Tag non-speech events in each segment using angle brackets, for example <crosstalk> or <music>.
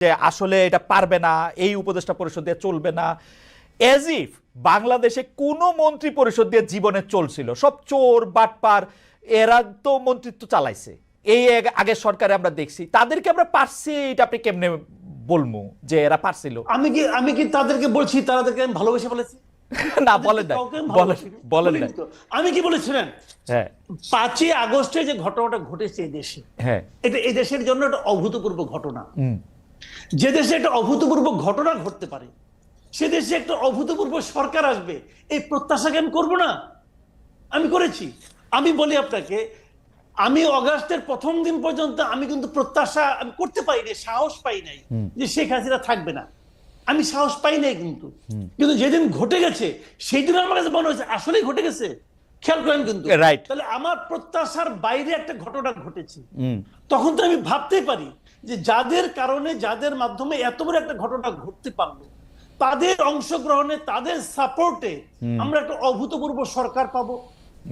যে আসলে এটা পারবে না এই উপদেষ্টা পরিষদ দিয়ে চলবে না। এজ ইফ বাংলাদেশে কোনো মন্ত্রী পরিষদ দিয়ে জীবনে চলছিল। সব চোর বাটপার এরা তো মন্ত্রিত্ব চালাইছে। এই আগ- আগের সরকারে আমরা দেখছি। তাদেরকে আমরা পারছি এটা আপনি কেমনে বলব যে এরা পারছিল? আমি কি আমি কি তাদেরকে বলছি? তাদেরকে আমি ভালোবেসে বলেছি? <laughs> না বলেন না বলেন না আমি কি বলেছিলেন? হ্যাঁ। পাঁচই আগস্টে যে ঘটনাটা ঘটেছে এই দেশে হ্যাঁ। এটা এই দেশের জন্য একটা অভূতপূর্ব ঘটনা। হুম। যে দেশে একটা অভূতপূর্ব ঘটনা ঘটতে পারে সে দেশে একটা অভূতপূর্ব সরকার আসবে এই প্রত্যাশাকে আমি করব না? আমি করেছি। আমি বলি আপনাকে আমি অগাস্টের প্রথম দিন পর্যন্ত আমি কিন্তু প্রত্যাশা আমি করতে পারি নাই সাহস পাই নাই যে শেখ হাসিনা থাকবে না। আমি সাহস পাই নাই কিন্তু। কিন্তু যেদিন ঘটে গেছে সেই দিন আমার কাছে মনে হয়েছে আসলেই ঘটে গেছে। খেয়াল করেন কিন্তু। Right. তাহলে আমার প্রত্যাশার বাইরে একটা ঘটনা ঘটেছে। তখন তো আমি ভাবতেই পারি যে যাদের কারণে যাদের মাধ্যমে এত বড় একটা ঘটনা ঘটতে পারল তাদের অংশগ্রহণে তাদের সাপোর্টে আমরা একটা অভূতপূর্ব সরকার পাবো।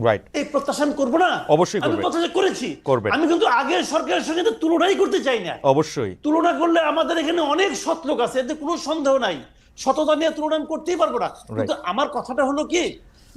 রাইট এই প্রত্যাশা আমি করব না? অবশ্যই আমি। প্রত্যাশা করেছি। করবেন। আমি কিন্তু আগের সরকারের সঙ্গে তো তুলনাই করতে চাই না। অবশ্যই। তুলনা করলে আমাদের এখানে অনেক সৎ লোক আছে এতে কোনো সন্দেহ নাই। সততা নিয়ে তুলনা আমি করতেই পারব না। কিন্তু আমার কথাটা হলো কি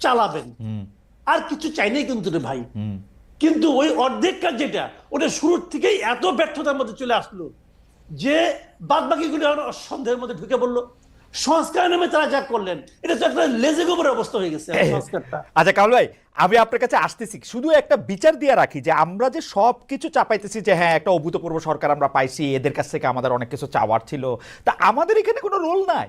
চালাবেন। আর কিছু চাইনি কিন্তু রে ভাই। কিন্তু ওই অর্ধেক কাজ যেটা ওটা শুরুর থেকেই এত ব্যর্থতার মধ্যে চলে আসলো যে বাদ বাকিগুলো সন্দেহের মধ্যে ঢুকে পড়ল। সংস্কার নামে তারা যা করলেন এটা তো একটা লেজে গোবরের অবস্থা হয়ে গেছে <coughs> সংস্কারটা। আচ্ছা কামাল ভাই আমি আপনার কাছে আসতেছি। শুধু একটা বিচার দিয়ে রাখি যে আমরা যে সব কিছু চাপাইতেছি যে হ্যাঁ একটা অভূতপূর্ব সরকার আমরা পাইছি এদের কাছ থেকে আমাদের অনেক কিছু চাওয়ার ছিল তা আমাদের এখানে কোনো রোল নাই।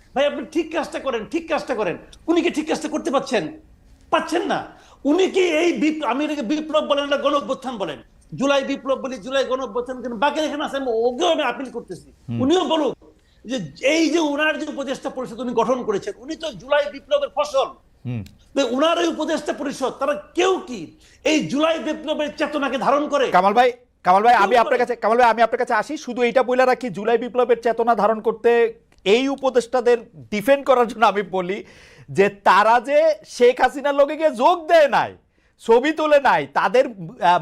ভাই আপনি ঠিক কাজটা করেন ঠিক কাজটা করেন। উনি কি ঠিক কাজটা করতে পাচ্ছেন পাচ্ছেন না। উনি কি এই বিপ্লব আমি এটাকে বিপ্লব বলেন না গণ অভ্যুত্থান বলেন। জুলাই বিপ্লব বলি জুলাই গণ অভ্যুত্থান কিন্তু বাকি এখানে আছে ওকেও আমি আপিল করতেছি। উনিও বলুক যে এই যে ওনার যে উপদেষ্টা পরিষদ উনি গঠন করেছেন উনি তো জুলাই বিপ্লবের ফসল। উনার এই উপদেষ্টা পরিষদ তারা কেউ কি এই জুলাই বিপ্লবের চেতনাকে ধারণ করে? কামাল ভাই কামাল ভাই আমি আপনার কাছে কামাল ভাই আমি আপনার কাছে আসি। শুধু এইটা বলে রাখি জুলাই বিপ্লবের চেতনা ধারণ করতে এই উপদেষ্টাদের ডিফেন্ড করার জন্য আমি বলি যে তারা যে শেখ হাসিনার লোকে গিয়ে যোগ দেয় নাই, ছবি তুলে নাই, তাদের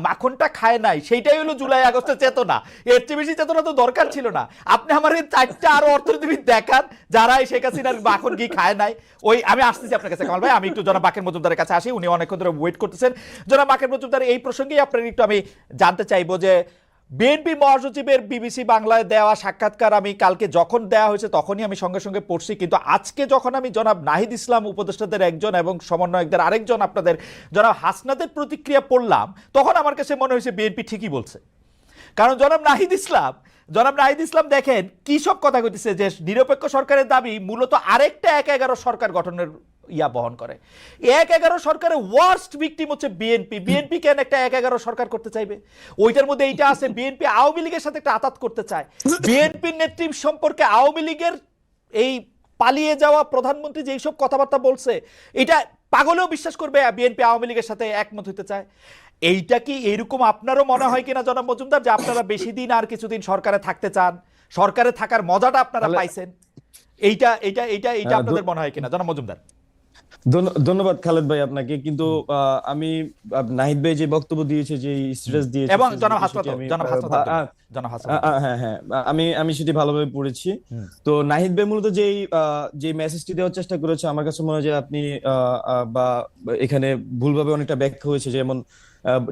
মাখনটা খায় নাই, সেইটাই হলো জুলাই আগস্টের চেতনা। এর চেয়ে বেশি চেতনা তো দরকার ছিল না। আপনি আমার এই চারটা আরও অর্থনীতিবিদ দেখান, যারা এই শেখ হাসিনার মাখন গিয়ে খায় নাই। ওই, আমি আসতেছি আপনার কাছে, কামাল ভাই। আমি একটু জনাব বাকের মজুমদারের কাছে আসি, উনি অনেকক্ষণ ধরে ওয়েট করতেছেন। জনাব বাকের মজুমদার, এই প্রসঙ্গেই আপনার একটু আমি জানতে চাইব যে বিএনপি মহাসচিবের বিবিসি বাংলায় দেওয়া সাক্ষাৎকার আমি কালকে যখন দেওয়া হয়েছে তখনই আমি সঙ্গে সঙ্গে পড়ছি, কিন্তু আজকে যখন আমি জনাব নাহিদ ইসলাম উপদেষ্টাদের একজন এবং সমন্বয়কদের আরেকজন আপনাদের জনাব হাসনাদের প্রতিক্রিয়া পড়লাম, তখন আমার কাছে মনে হয়েছে বিএনপি ঠিকই বলছে। কারণ জনাব নাহিদ ইসলাম, জনাব নাহিদ ইসলাম দেখেন কি সব কথা কইতেছে যে নিরপেক্ষ সরকারের দাবি মূলত আরেকটা এক এগারো সরকার গঠনের ইয়া বহন করে। এক এগারো সরকারের ওয়ার্স্ট ভিকটিম হচ্ছে বিএনপি বিএনপি কেন একটা এক এগারো সরকার করতে চাইবে? ওইটার মধ্যে এইটা আছে বিএনপি আওয়ামী লীগের সাথে একটা আতাত করতে চায়। বিএনপির নেতৃত্ব সম্পর্কে আওয়ামী লীগের এই পালিয়ে যাওয়া প্রধানমন্ত্রী যে এইসব কথাবার্তা বলছে এটা পাগলেও বিশ্বাস করবে বিএনপি আওয়ামী লীগের সাথে একমত হতে চায়। এইটা কি এরকম আপনারও মনে হয় কিনা জনাব মজুমদার যে আপনারা বেশি দিন আর কিছুদিন সরকারে থাকতে চান? সরকারে থাকার মজাটা আপনারা পাইছেন। এইটা এইটা এইটা এইটা আপনাদের মনে হয় কিনা জনাব মজুমদার? ধন্যবাদ খালেদ ভাই আপনাকে কিন্তু আমি নাহিদ ভাই যে বক্তব্য দিয়েছে যে স্ট্রেস দিয়েছে এবং জনাব হাসপাতাল আমি, জনাব হাসপাতাল জনাব হাসপাতাল হ্যাঁ হ্যাঁ আমি আমি সেটি ভালোভাবে পড়েছি। তো নাহিদ ভাই মূলত যেই যে মেসেজটি দেওয়ার চেষ্টা করেছে আমার কাছে মনে হয় যে আপনি বা এখানে ভুলভাবে অনেকটা ব্যাখ্যা হয়েছে যেমন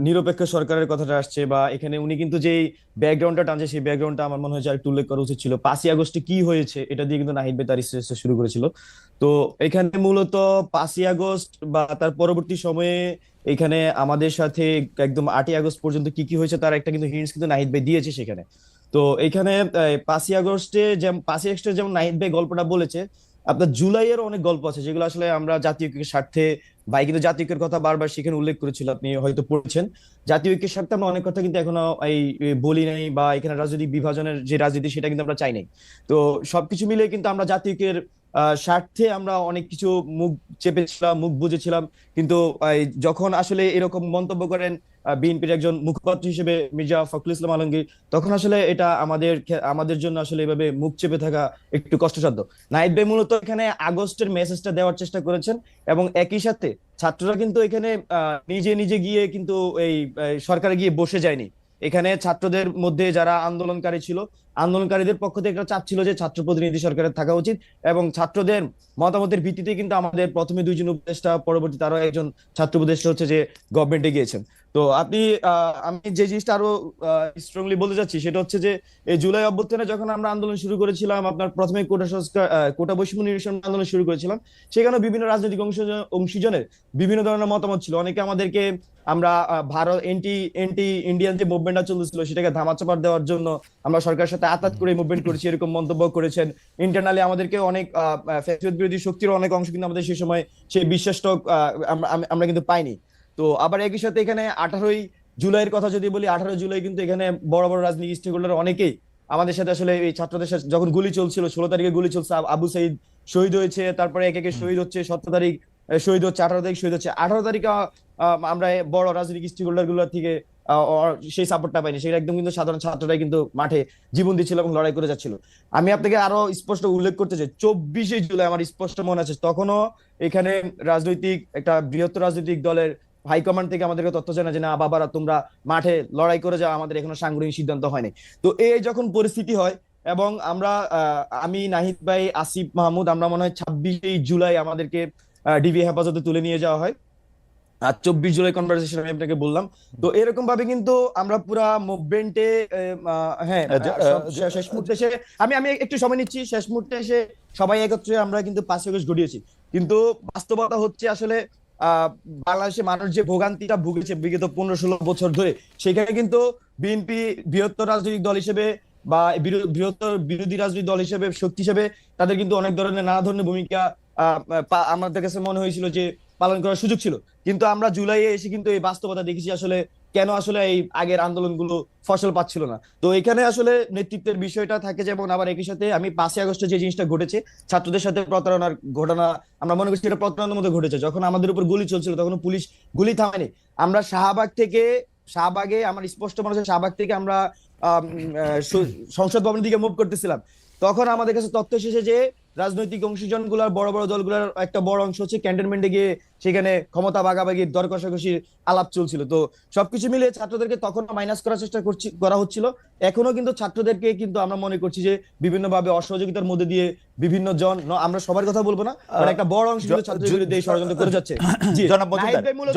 নিরপেক্ষ সরকারের কথাটা আসছে বা এখানে উনি কিন্তু যেই ব্যাকগ্রাউন্ডটা টানছে, সেই ব্যাকগ্রাউন্ডটা আমার মনে হয় যে একটু উল্লেখ করা উচিত ছিল। পাঁচই আগস্টে কি হয়েছে, এটা দিয়ে কিন্তু নাহিদ ভাই তার শুরু করেছিল। তো এখানে মূলত পাঁচই আগস্ট বা তার পরবর্তী সময়ে এখানে আমাদের সাথে একদম আটই আগস্ট পর্যন্ত কি কি হয়েছে তার একটা কিন্তু হিন্টস কিন্তু নাহিদ ভাই দিয়েছে সেখানে। তো এখানে পাঁচই আগস্টে যেমন পাঁচই আগস্টে যেমন নাহিদ ভাই গল্পটা বলেছে, আপনার জুলাইয়ের অনেক গল্প আছে যেগুলো আসলে আমরা জাতীয় স্বার্থে ভাই কিন্তু জাতীয় ঐক্যের কথা বারবার সেখানে উল্লেখ করেছিল, আপনি হয়তো পড়েছেন। জাতীয় ঐক্যের স্বার্থে আমরা অনেক কথা কিন্তু এখনও এই বলি নাই বা এখানে রাজনৈতিক বিভাজনের যে রাজনীতি সেটা কিন্তু আমরা চাই নাই। তো সবকিছু মিলে কিন্তু আমরা জাতীয় ঐক্যের স্বার্থে আমরা অনেক কিছু মুখ চেপেছিলাম, মুখ বুঝেছিলাম কিন্তু যখন আসলে এরকম মন্তব্য করেন বিএনপির একজন মুখপাত্র হিসেবে মির্জা ফখরুল ইসলাম আলমগীর, তখন আসলে এটা আমাদের আমাদের জন্য আসলে এভাবে মুখ চেপে থাকা একটু কষ্টসাধ্য। নাইট ভাই মূলত এখানে আগস্টের মেসেজটা দেওয়ার চেষ্টা করেছেন এবং একই সাথে ছাত্ররা কিন্তু এখানে নিজে নিজে গিয়ে কিন্তু এই সরকারে গিয়ে বসে যায়নি। এখানে ছাত্রদের মধ্যে যারা আন্দোলনকারী ছিল আন্দোলনকারীদের পক্ষ থেকে একটা চাপ ছিল যে ছাত্র প্রতিনিধি সরকারের থাকা উচিত এবং ছাত্রদের মতামতের ভিত্তিতে কিন্তু আমাদের প্রথমে দুইজন উপদেষ্টা পরবর্তী তারও একজন ছাত্র উপদেষ্টা হচ্ছে যে গভর্নমেন্টে গিয়েছেন। তো আপনি আমি যে জিনিসটা আরও স্ট্রংলি বলতে চাচ্ছি সেটা হচ্ছে যে এই জুলাই অভ্যুত্থানে যখন আমরা আন্দোলন শুরু করেছিলাম, আপনার প্রথমে কোটা সংস্কার কোটা বৈষম্য নিরসন আন্দোলন শুরু করেছিলাম সেখানে বিভিন্ন রাজনৈতিক অংশ- অংশীজনের বিভিন্ন ধরনের মতামত ছিল। অনেকে আমাদেরকে আমরা ভারত এন্টি এন্টি ইন্ডিয়ান যে মুভমেন্টটা চলতেছিল সেটাকে ধামাচাপা দেওয়ার জন্য আমরা সরকারের সাথে আতাত করে মুভমেন্ট করেছি এরকম মন্তব্য করেছেন। ইন্টারনালি আমাদেরকে অনেক ফ্যাসিবাদ বিরোধী শক্তির অনেক অংশ কিন্তু আমাদের সেই সময় সেই বিশ্বাসটা আহ, আমরা কিন্তু পাইনি। তো আবার একই সাথে এখানে আঠারোই জুলাইয়ের কথা যদি বলি আঠারো জুলাই কিন্তু এখানে বড় বড় রাজনীতি স্টেক হোল্ডার অনেকেই আমাদের সাথে আসলে এই ছাত্রদের সাথে যখন গুলি চলছিল ষোলো তারিখে গুলি চলছে আবু সাইদ শহীদ হয়েছে তারপরে এক একে শহীদ হচ্ছে সতেরো তারিখ শহীদ হচ্ছে আঠারো তারিখ শহীদ হচ্ছে। আঠারো তারিখে আমরা বড় রাজনৈতিক স্টেক হোল্ডারগুলোর থেকে সেই সাপোর্টটা পাইনি। সেটা একদম কিন্তু সাধারণ ছাত্ররাই কিন্তু মাঠে জীবন দিচ্ছিল এবং লড়াই করে যাচ্ছিল। আমি আপনাকে আরও স্পষ্ট উল্লেখ করতে চাই। চব্বিশে জুলাই আমার স্পষ্ট মনে আছে, তখনও এখানে রাজনৈতিক, একটা বৃহত্তর রাজনৈতিক দলের হাইকমান্ড থেকে আমাদেরকে তথ্য জানা যে, না, বাবারা, তোমরা মাঠে লড়াই করে যাও, আমাদের এখনও সাংগঠনিক সিদ্ধান্ত হয়নি। তো এই যখন পরিস্থিতি হয় এবং আমরা আমি, নাহিদ ভাই, আসিফ মাহমুদ, আমরা মনে হয় ছাব্বিশে জুলাই আমাদেরকে ডিবি হেফাজতে তুলে নিয়ে যাওয়া হয়। আর চব্বিশ জুলাই কনভারসেশন আমি আপনাকে বললাম। তো এরকম ভাবে কিন্তু আমরা পুরা মুভমেন্টে হ্যাঁ আহ, যে- শেষ- মুহূর্তে এসে আমি আমি একটু সময় নিচ্ছি শেষ মুহূর্তে এসে সবাই একত্রে আমরা কিন্তু পাঁচ আগস্ট ঘটিয়েছি কিন্তু বাস্তবতা হচ্ছে আসলে বাংলাদেশে মানুষ যে ভোগান্তিটা ভুগেছে বিগত পনেরো ষোলো বছর ধরে সেখানে কিন্তু বিএনপি বৃহত্তর রাজনৈতিক দল হিসেবে বা বৃহত্তর বিরোধী রাজনৈতিক দল হিসেবে শক্তি হিসেবে তাদের কিন্তু অনেক ধরনের নানা ধরনের ভূমিকা আমাদের কাছে মনে হয়েছিল যে পালন করার সুযোগ ছিল। কিন্তু আমরা জুলাইয়ে এসে কিন্তু এই বাস্তবতা দেখেছি আসলে কেন আসলে এই আগের আন্দোলনগুলো ফসল পাচ্ছিল না। তো এখানে আসলে নেতৃত্বের বিষয়টা থাকে যেমন আবার একই সাথে আমি পাঁচই আগস্টে যে জিনিসটা ঘটেছে, ছাত্রদের সাথে প্রতারণার ঘটনা, আমরা মনে করছি এটা প্রতারণার মধ্যে ঘটেছে। যখন আমাদের উপর গুলি চলছিল তখন পুলিশ গুলি থামেনি। আমরা শাহবাগ থেকে, শাহবাগে আমার স্পষ্ট মনে হচ্ছে শাহবাগ থেকে আমরা সংসদ ভবনের দিকে মুভ করতেছিলাম। তখন আমাদের কাছে তথ্য এসেছে যে রাজনৈতিক অংশীজনগুলার বড় বড় দলগুলোর একটা বড় অংশ হচ্ছে ক্যান্টনমেন্টে গিয়ে সেখানে ক্ষমতা ভাগাভাগির দর কষাকষি আলাপ চলছিল। তো সবকিছু মিলে ছাত্রদেরকে তখন মাইনাস করার চেষ্টা করছি করা হচ্ছিল। এখনও কিন্তু ছাত্রদেরকে কিন্তু আমরা মনে করছি যে বিভিন্ন ভাবে অসহযোগিতার মধ্যে দিয়ে বিভিন্ন জন আমরা সবার কথা বলব না একটা বড় অংশ কিন্তু ছাত্রদের বিরুদ্ধে এই ষড়যন্ত্র করে যাচ্ছে। <coughs> জনাব নাহিদ ভাই মূলত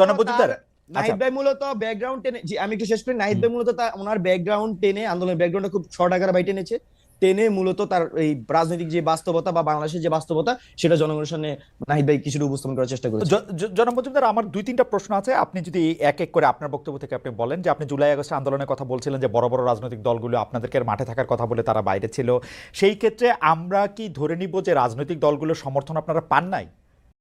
নাহিদ আচ্ছা। ব্যাকগ্রাউন্ড টেনে আমি একটু শেষ করি। নাহিদ ভাই মূলত তার ওনার ব্যাকগ্রাউন্ড টেনে আন্দোলনের ব্যাকগ্রাউন্ডটা খুব শর্ট আকারে বাই টেনেছে। টেনে মূলত তার এই রাজনৈতিক যে বাস্তবতা বা বাংলাদেশের যে বাস্তবতা, সেটা জনগণের সামনে নাহিদ ভাই কিছুটা উপস্থাপন করার চেষ্টা করেছে। জনাব মজুমদার, আমার দুই তিনটা প্রশ্ন আছে। আপনি যদি এক এক করে আপনার বক্তব্য থেকে আপনি বলেন যে আপনি জুলাই আগস্ট আন্দোলনের কথা বলছিলেন যে বড় বড় রাজনৈতিক দলগুলো আপনাদেরকে মাঠে থাকার কথা বলে তারা বাইরে ছিল। সেই ক্ষেত্রে আমরা কি ধরে নিব যে রাজনৈতিক দলগুলোর সমর্থন আপনারা পান নাই?